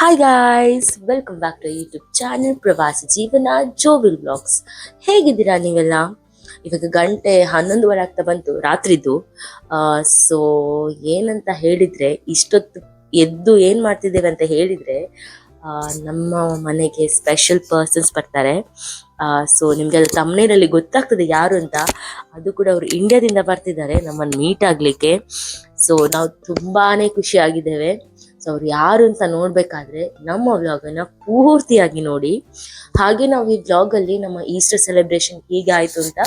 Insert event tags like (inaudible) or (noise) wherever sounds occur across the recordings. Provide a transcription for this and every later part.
Hi guys welcome back to YouTube channel ಪ್ರವಾಸ ಜೀವನ ಜೋವಿಲ್ blogs ಹೇಗಿದ್ದೀರಾ ನೀವೆಲ್ಲ? ಇವಾಗ ಗಂಟೆ ಹನ್ನೊಂದುವರೆ ಆಗ್ತಾ ಬಂತು, ರಾತ್ರಿದು. ಸೊ ಏನಂತ ಹೇಳಿದ್ರೆ, ಇಷ್ಟೊತ್ತು ಎದ್ದು ಏನ್ ಮಾಡ್ತಿದ್ದೇವೆ ಅಂತ ಹೇಳಿದ್ರೆ ನಮ್ಮ ಮನೆಗೆ ಸ್ಪೆಷಲ್ ಪರ್ಸನ್ಸ್ ಬರ್ತಾರೆ. ಸೊ ನಿಮ್ಗೆ ಅದು ತಮ್ಮನೇರಲ್ಲಿ ಗೊತ್ತಾಗ್ತದೆ ಯಾರು ಅಂತ. ಅದು ಕೂಡ ಅವರು ಇಂಡಿಯಾದಿಂದ ಬರ್ತಿದ್ದಾರೆ ನಮ್ಮನ್ನು ಮೀಟ್ ಆಗ್ಲಿಕ್ಕೆ. ಸೊ ನಾವು ತುಂಬಾನೇ ಖುಷಿ ಆಗಿದ್ದೇವೆ. ಅವ್ರು ಯಾರು ಅಂತ ನೋಡ್ಬೇಕಾದ್ರೆ ನಮ್ಮ ವ್ಲಾಗನ್ನ ಪೂರ್ತಿಯಾಗಿ ನೋಡಿ. ಹಾಗೆ ನಾವು ಈ ವ್ಲಾಗ್ ಅಲ್ಲಿ ನಮ್ಮ ಈಸ್ಟರ್ ಸೆಲೆಬ್ರೇಷನ್ ಹೀಗೆ ಆಯ್ತು ಅಂತ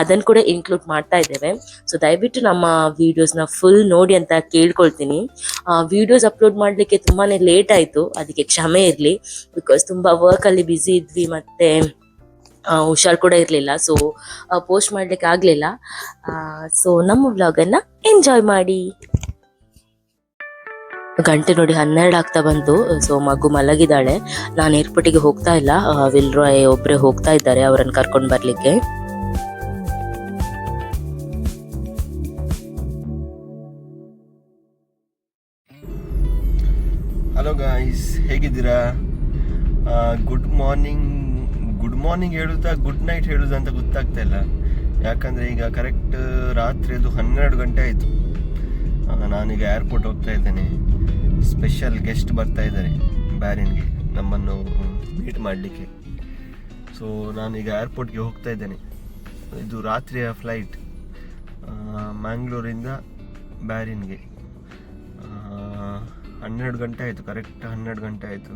ಅದನ್ನ ಕೂಡ ಇನ್ಕ್ಲೂಡ್ ಮಾಡ್ತಾ ಇದ್ದೇವೆ. ಸೊ ದಯವಿಟ್ಟು ನಮ್ಮ ವಿಡಿಯೋಸ್ನ ಫುಲ್ ನೋಡಿ ಅಂತ ಕೇಳ್ಕೊಳ್ತೀನಿ. ವಿಡಿಯೋಸ್ ಅಪ್ಲೋಡ್ ಮಾಡ್ಲಿಕ್ಕೆ ತುಂಬಾನೇ ಲೇಟ್ ಆಯ್ತು. ಅದಕ್ಕೆ ಕ್ಷಮೆ ಇರಲಿ. ಬಿಕಾಸ್ ತುಂಬಾ ವರ್ಕ್ ಅಲ್ಲಿ ಬ್ಯುಸಿ ಇದ್ವಿ ಮತ್ತೆ ಹುಷಾರ್ ಕೂಡ ಇರಲಿಲ್ಲ. ಸೊ ಪೋಸ್ಟ್ ಮಾಡ್ಲಿಕ್ಕೆ ಆಗ್ಲಿಲ್ಲ. ಸೊ ನಮ್ಮ ವ್ಲಾಗನ್ನ ಎಂಜಾಯ್ ಮಾಡಿ. ಗಂಟೆ ನೋಡಿ ಹನ್ನೆರಡು ಆಗ್ತಾ ಬಂತು ಸೊ ಮಗು ಮಲಗಿದ್ದಾಳೆ. ನಾನು ಏರ್ಪೋರ್ಟಿಗೆ ಹೋಗ್ತಾ ಇಲ್ಲ. ವಿಲ್ ವಿಲ್ರಾಯ್ ಒಬ್ಬರೇ ಹೋಗ್ತಾ ಇದ್ದಾರೆ, ಅವರನ್ನು ಕರ್ಕೊಂಡು ಬರಲಿಕ್ಕೆ. ಹಲೋ ಗಾಯ್ಸ್ ಹೇಗಿದ್ದೀರಾ? ಗುಡ್ ಮಾರ್ನಿಂಗ್ ಗುಡ್ ಮಾರ್ನಿಂಗ್ ಹೇಳುತ್ತಾ ಗುಡ್ ನೈಟ್ ಹೇಳುದಂತ ಗೊತ್ತಾಗ್ತಾ ಇಲ್ಲ. ಯಾಕಂದ್ರೆ ಈಗ ಕರೆಕ್ಟ್ ರಾತ್ರಿ ಅದು ಹನ್ನೆರಡು ಗಂಟೆ ಆಯಿತು. ನಾನೀಗ ಏರ್ಪೋರ್ಟ್ ಹೋಗ್ತಾ ಇದ್ದೇನೆ. ಸ್ಪೆಷಲ್ ಗೆಸ್ಟ್ ಬರ್ತಾ ಇದ್ದಾರೆ ಬ್ಯಾರಿನ್ಗೆ ನಮ್ಮನ್ನು ಮೀಟ್ ಮಾಡಲಿಕ್ಕೆ. ಸೊ ನಾನೀಗ ಏರ್ಪೋರ್ಟ್ಗೆ ಹೋಗ್ತಾ ಇದ್ದೇನೆ. ಇದು ರಾತ್ರಿಯ ಫ್ಲೈಟ್ ಮ್ಯಾಂಗ್ಳೂರಿಂದ ಬ್ಯಾರಿನ್ಗೆ ಹನ್ನೆರಡು ಗಂಟೆ ಆಯಿತು ಕರೆಕ್ಟ್ ಹನ್ನೆರಡು ಗಂಟೆ ಆಯಿತು.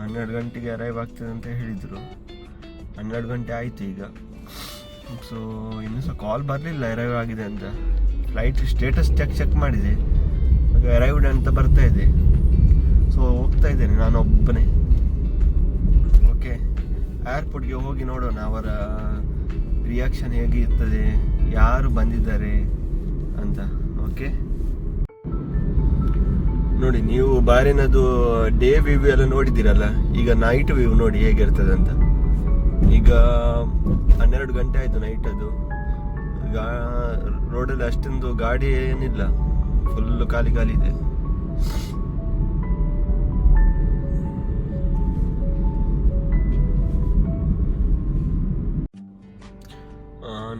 ಹನ್ನೆರಡು ಗಂಟೆಗೆ ಅರೈವ್ ಆಗ್ತದೆ ಅಂತ ಹೇಳಿದರು. ಹನ್ನೆರಡು ಗಂಟೆ ಆಯಿತು ಈಗ. ಸೊ ಇನ್ನೂ ಸಹ ಕಾಲ್ ಬರಲಿಲ್ಲ ಅರೈವ್ ಆಗಿದೆ ಅಂತ. ಫ್ಲೈಟ್ ಸ್ಟೇಟಸ್ ಚೆಕ್ ಚೆಕ್ ಮಾಡಿದೆ. ಅರೈವ್ಡ್ ಅಂತ ಬರ್ತಾ ಇದೆ. ಸೊ ಹೋಗ್ತಾ ಇದ್ದೇನೆ ನಾನು ಒಬ್ಬನೇ. ಓಕೆ ಏರ್ಪೋರ್ಟ್ಗೆ ಹೋಗಿ ನೋಡೋಣ, ಅವರ ರಿಯಾಕ್ಷನ್ ಹೇಗೆ ಇರ್ತದೆ ಯಾರು ಬಂದಿದ್ದಾರೆ ಅಂತ. ಓಕೆ ನೋಡಿ, ನೀವು ಬಾರಿನದು ಡೇ ವ್ಯೂ ಎಲ್ಲ ನೋಡಿದ್ದೀರಲ್ಲ? ಈಗ ನೈಟ್ ವ್ಯೂ ನೋಡಿ ಹೇಗಿರ್ತದೆ ಅಂತ. ಈಗ ಹನ್ನೆರಡು ಗಂಟೆ ಆಯಿತು ನೈಟ್ ಅದು. ಈಗ ರೋಡಲ್ಲಿ ಅಷ್ಟೊಂದು ಗಾಡಿ ಏನಿಲ್ಲ. ಫುಲ್ ಖಾಲಿ ಖಾಲಿ ಇದೆ.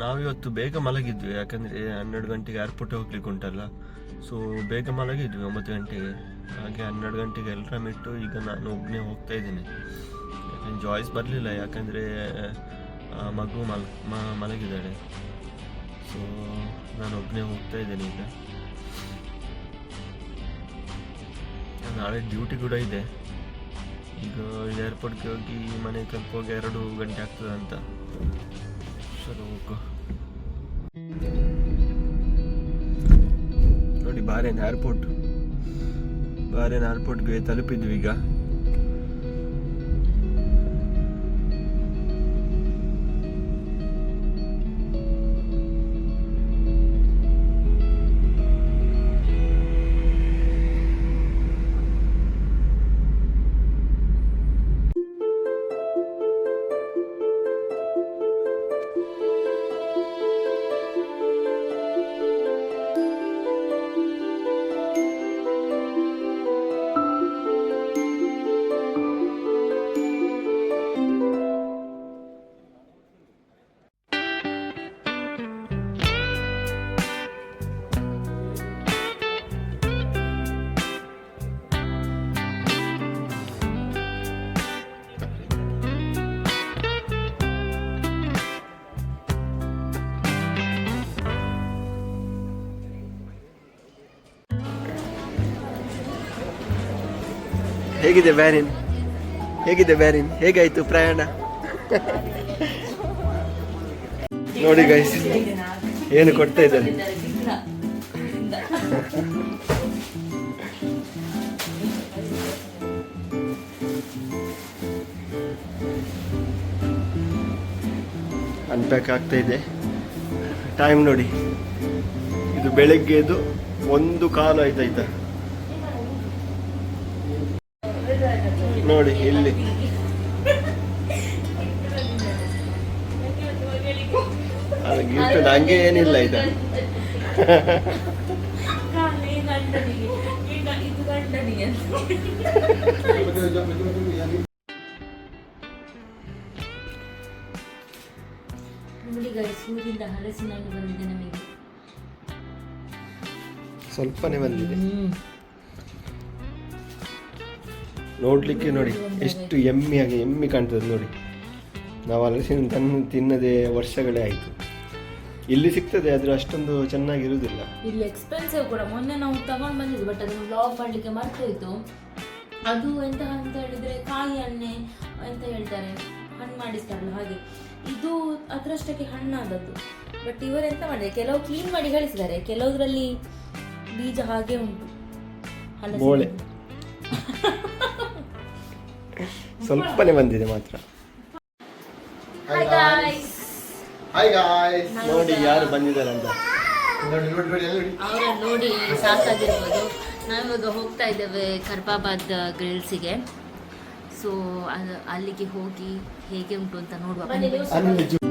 ನಾವಿವತ್ತು ಬೇಗ ಮಲಗಿದ್ವಿ. ಯಾಕಂದ್ರೆ ಹನ್ನೆರಡು ಗಂಟೆಗೆ ಏರ್ಪೋರ್ಟ್ ಹೋಗ್ಲಿಕ್ಕೆ ಉಂಟಲ್ಲ. ಸೊ ಬೇಗ ಮಲಗಿದ್ವಿ ಒಂಬತ್ತು ಗಂಟೆಗೆ. ಹಾಗೆ ಹನ್ನೆರಡು ಗಂಟೆಗೆ ಎಲ್ಲರ ಇಟ್ಟು ಈಗ ನಾನು ಒಬ್ಬನೇ ಹೋಗ್ತಾ ಇದ್ದೀನಿ. ಯಾಕಂದ್ರೆ ಜಾಯ್ಸ್ ಬರಲಿಲ್ಲ. ಯಾಕಂದರೆ ಮಗು ಮಲ ಮಲಗಿದ್ದಾಳೆ. ಸೊ ನಾನು ಒಬ್ಬನೇ ಹೋಗ್ತಾ ಇದ್ದೇನೆ ಈಗ. ನಾಳೆ ಡ್ಯೂಟಿ ಕೂಡ ಇದೆ. ಈಗ ಏರ್ಪೋರ್ಟ್ಗೆ ಹೋಗಿ ಮನೆ ತಲುಪೋಗಿ ಎರಡು ಗಂಟೆ ಆಗ್ತದೆ ಅಂತ. ಸರಿ, ಹೋಗು. ನೋಡಿ ಬಾರೇನ್ ಏರ್ಪೋರ್ಟ್ ಬಾರೇನ್ ಏರ್ಪೋರ್ಟ್ಗೆ ತಲುಪಿದ್ವಿ ಈಗ. ಹೇಗಿದೆ ಬ್ಯಾರಿನ್? ಹೇಗಿದೆ ಬ್ಯಾರಿನ್? ಹೇಗಾಯ್ತು ಪ್ರಯಾಣ? ನೋಡಿ ಗೈಸ್ ಏನು ಕೊಡ್ತಾ ಇದ್ದಾರೆ? ಅನ್ಪ್ಯಾಕ್ ಆಗ್ತಾ ಇದೆ. ಟೈಮ್ ನೋಡಿ. ಇದು ಬೆಳಗ್ಗೆದು ಒಂದು ಕಾಲು ಆಯ್ತಾಯ್ತಾ ನೋಡಿ ಇಲ್ಲಿ. ಅದು ಗಿಫ್ಟ್ ನಂಗೆ ಏನಿಲ್ಲ ಇದು. (laughs) ಬಂದಿದೆ ನಮಗೆ ಸ್ವಲ್ಪನೇ ಬಂದಿದೆ ನೋಡ್ಲಿಕ್ಕೆ ನೋಡಿ ಎಷ್ಟು ಎಮ್ಮಿಯಾಗಿ ಎಮ್ಮಿ ಕಾಣ್ತದೆ ನೋಡಿ. ನಾವು ಹಲಸಿನ ತನ್ನ ತಿನ್ನದೇ ವರ್ಷಗಳೇ ಆಯಿತು. ಇಲ್ಲಿ ಸಿಗ್ತದೆ ಆದರೂ ಅಷ್ಟೊಂದು ಚೆನ್ನಾಗಿರುವುದಿಲ್ಲ. ಇಲ್ಲಿ ಎಕ್ಸ್ಪೆನ್ಸಿವ್ ಕೂಡ. ಮೊನ್ನೆ ನಾವು ತಗೊಂಡು ಬಂದಿದ್ವಿ ಬಟ್ ಅದನ್ನು ಬ್ಲಾಗ್ ಮಾಡಲಿಕ್ಕೆ ಮರ್ತೋಯ್ತು ಅದು ಎಂತ ಅಂತ ಹೇಳಿದ್ರೆ ಕಾಯಿ ಎಣ್ಣೆ ಎಂತ ಹೇಳ್ತಾರೆ. ಹಣ್ಣು ಮಾಡಿಸ್ತಾರಲ್ಲ ಹಾಗೆ. ಇದು ಅದರಷ್ಟಕ್ಕೆ ಹಣ್ಣಾದದ್ದು ಬಟ್ ಇವರು ಎಂತ ಮಾಡಿದೆ ಕೆಲವು ಕ್ಲೀನ್ ಮಾಡಿ ಕಳಿಸಿದ್ದಾರೆ ಕೆಲವರಲ್ಲಿ ಬೀಜ ಹಾಗೆ ಉಂಟು. ಹಣ್ಣು. (laughs) ಸ್ವಲ್ಪನೇ ಬಂದಿದೆ ಮಾತ್ರ. ಹಾಯ್ ಗಾಯ್ಸ್ ನೋಡಿ ಯಾರು ಬಂದಿದ್ದಾರೆ ಅಂತ. ನೋಡಿ ನೋಡಿ ನೋಡಿ ಅಲ್ಲಿ ನೋಡಿ. ಅವರನ್ನು ನೋಡಿ ಸಾಕಾಗಿರ್ಬೋದು ನಾವಿವಾಗ ಹೋಗ್ತಾ ಇದ್ದೇವೆ ಕರ್ಬಾಬಾದ್ ಗ್ರಿಲ್ಸಿಗೆ ಸೊ ಅಲ್ಲಿಗೆ ಹೋಗಿ ಹೇಗೆ ಉಂಟು ಅಂತ ನೋಡುವ.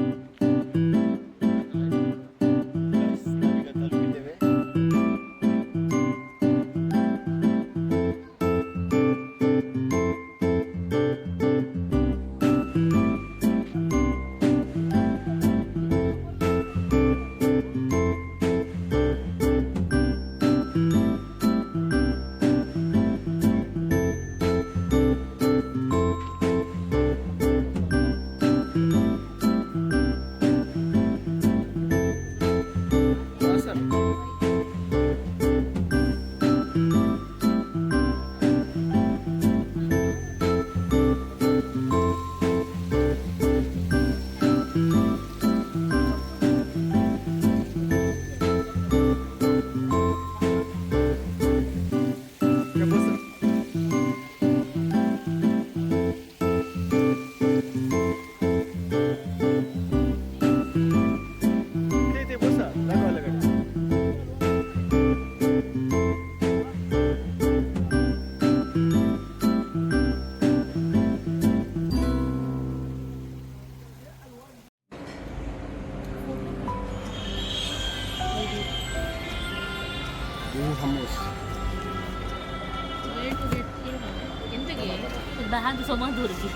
ಜು- ಬ್ಯಾಗ್ ಸಮಾಧೂರಿಗೆ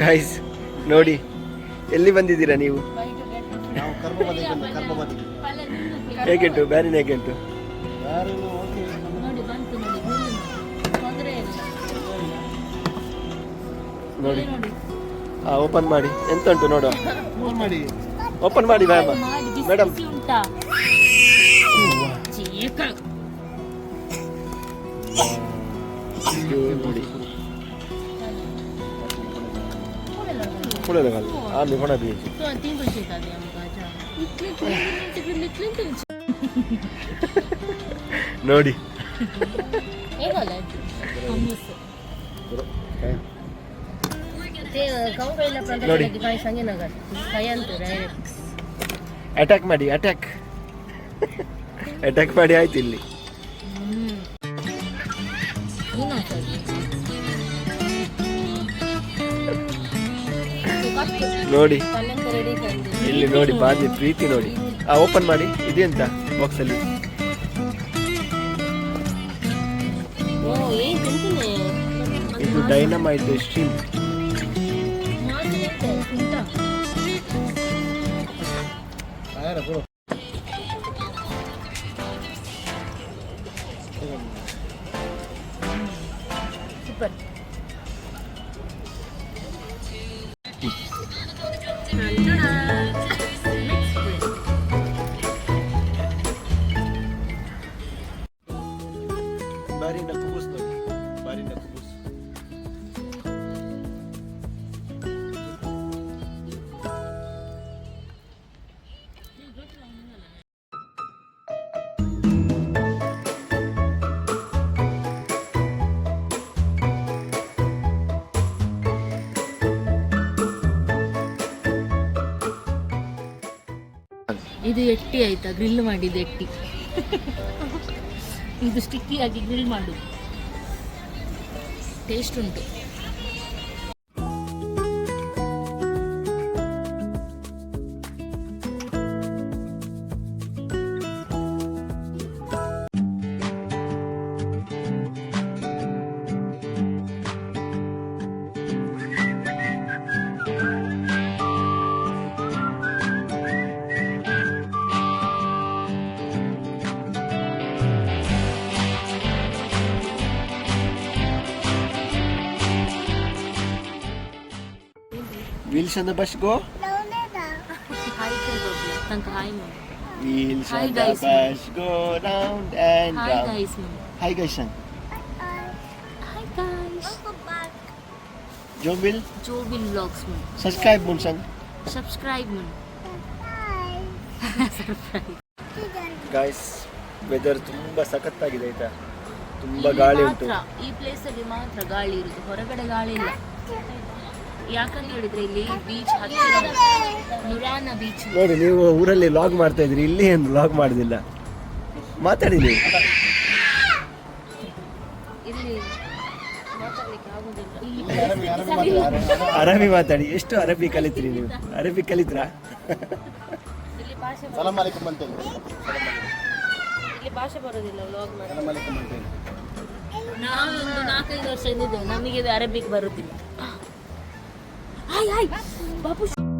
ಗಾಯ್ಸ್ ನೋಡಿ ಎಲ್ಲಿ ಬಂದಿದ್ದೀರಾ ನೀವು? ಹೇಗೆಂಟು ಬ್ಯಾರಿನ ಹೇಗೆಂಟು ಯಾರು ಓಕೆ ನೋಡಿ ಬಂತು ನೋಡಿ ತೊಂದರೆ ನೋಡಿ. ನೋಡಿ ಹಾ ಓಪನ್ ಮಾಡಿ. ಎಂತ ಉಂಟು ನೋಡುವ? ಮಾಡಿ. ಓಪನ್ ಮಾಡಿ ಮ್ಯಾಮ್ ಮೇಡಮ್ पुढे घाल आम्ही कोणा द्यायची तो तीन पैसे येतात या मुगाच्या इथले तिकडले इथले ನೋಡಿ हे झालंय hummus. ते खाऊ पहिला ನೋಡಿ. की काय सांगे ना काय आणतो डायरेक्ट ಅಟ್ಯಾಕ್ ಮಾಡಿ ಅಟ್ಯಾಕ್ ಅಟ್ಯಾಕ್ ಮಾಡಿ ಆಯ್ತು ಇಲ್ಲಿ. ನೋಡಿ. ಇಲ್ಲಿ ನೋಡಿ, ಬಾಜಿ, ಪ್ರೀತಿ ನೋಡಿ. ಆ ಓಪನ್ ಮಾಡಿ. ಇದೆಂತ ಬಾಕ್ಸ್ ಅಲ್ಲಿ? ಇದು ಡೈನಮೈಟ್ ಸ್ಟ್ರೀಮ್ ಯಾರ ಬಾರಿನ na. Bari na kubus. ಇದು ಎಟ್ಟಿ ಆಯ್ತಾ ಗ್ರಿಲ್ ಮಾಡಿದ್ದು ಎಟ್ಟಿ ಇದು ಸ್ಟಿಕ್ಕಿ ಆಗಿ ಗ್ರಿಲ್ ಮಾಡು. ಟೇಸ್ಟ್ ಉಂಟು. Wheels on the bus go? Hi ಕೇಳ್ಬೋದು ನಂಗೆ ಹಾಯ್ ಮಾಡಿ Wheels Hi, on the guys. bus go round and hi round. Guys Hi guys, son. Hi guys John will Jobin vlogs ಮಾಡಿ subscribe mun son. Subscribe ಮಾಡಿ guys weather ತುಂಬ ಸಖತ್ತಾಗಿದೆ ಆಯ್ತಾ ತುಂಬ ಗಾಳಿ ಉಂಟು ಮಾತ್ರ ಈ ಪ್ಲೇಸ್ ಅಲ್ಲಿ ಮಾತ್ರ ಗಾಳಿ ಇರುದು ಹೊರಗಡೆ ಗಾಳಿ ಇಲ್ಲ ಯಾಕಂತ ಹೇಳಿದ್ರೆ ಇಲ್ಲಿ ಬೀಚ್ ಹತ್ತಿರ ನುರಾನ ಬೀಚ್ ನೋಡಿ ನೀವು ಊರಲ್ಲಿ ಲಾಗ್ ಮಾಡ್ತಾ ಇದ್ರಿ ಇಲ್ಲಿ ಏನು ಲಾಗ್ ಮಾಡುದಿಲ್ಲ. ಮಾತಾಡಿ ನೀವು. ಇಲ್ಲಿ ಮಾತಾಡ್ಲಿಕ್ಕೆ ಆಗುದಿಲ್ಲ. ಇಲ್ಲಿ ಅರಬಿ ಮಾತಾಡಿ ಎಷ್ಟು ಅರಬಿ ಕಲಿತ್ರಿ ನೀವು? ಅರಬಿ ಕಲಿತ್ರಾ? ಇಲ್ಲಿ ಭಾಷೆ ಬ- ಸಲಾಮ್ ಅಲೈಕುಮ್ ಅಂತೇಳಿ. ಇಲ್ಲಿ ಭಾಷೆ ಬರೋದಿಲ್ಲ ಲಾಗ್ ಮಾಡಿ. ಸಲಾಮ್ ಅಲೈಕುಮ್ ನಾಲ್ಕೈದು ವರ್ಷ ಇದ್ದಿದ್ದೇವೆ ನಮಗೆ ಇದು ಅರಬಿಕ್ ಬರುತ್ತಿಲ್ಲ. ಹಾಯ್ ಹಾಯ್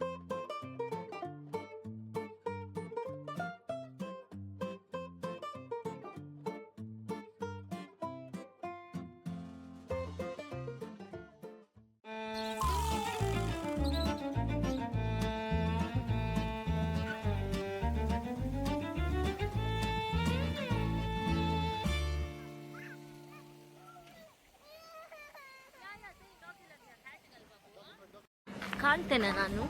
ಕಾಣ್ತೇನೆ ನಾನು.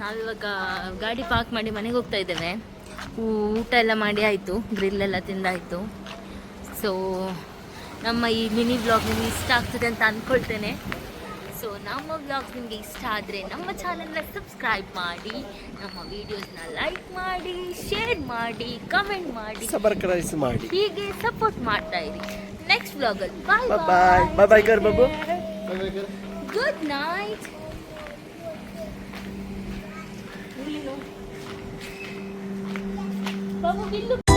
ನಾವಿವಾಗ ಗಾಡಿ ಪಾರ್ಕ್ ಮಾಡಿ ಮನೆಗೆ ಹೋಗ್ತಾ ಇದ್ದೇವೆ. ಊಟ ಎಲ್ಲ ಮಾಡಿ ಆಯಿತು. ಗ್ರಿಲ್ ಎಲ್ಲ ತಿಂದಾಯಿತು. ಸೊ ನಮ್ಮ ಈ ಮಿನಿ ಬ್ಲಾಗ್ ನಿಮಗೆ ಇಷ್ಟ ಆಗ್ತದೆ ಅಂತ ಅಂದ್ಕೊಳ್ತೇನೆ ಸೊ ನಮ್ಮ ಬ್ಲಾಗ್ ನಿಮಗೆ ಇಷ್ಟ ಆದರೆ ನಮ್ಮ ಚಾನಲ್ನ ಸಬ್ಸ್ಕ್ರೈಬ್ ಮಾಡಿ ನಮ್ಮ ವೀಡಿಯೋಸ್ನ ಲೈಕ್ ಮಾಡಿ ಶೇರ್ ಮಾಡಿ ಕಮೆಂಟ್ ಮಾಡಿ. ಸಬ್ಸ್ಕ್ರೈಬ್ ಮಾಡಿ. ಹೀಗೆ ಸಪೋರ್ಟ್ ಮಾಡ್ತಾ ಇರಿ. ನೆಕ್ಸ್ಟ್ ಬ್ಲಾಗಲ್ಲಿ bye bye bye Babu. Good night Vamos a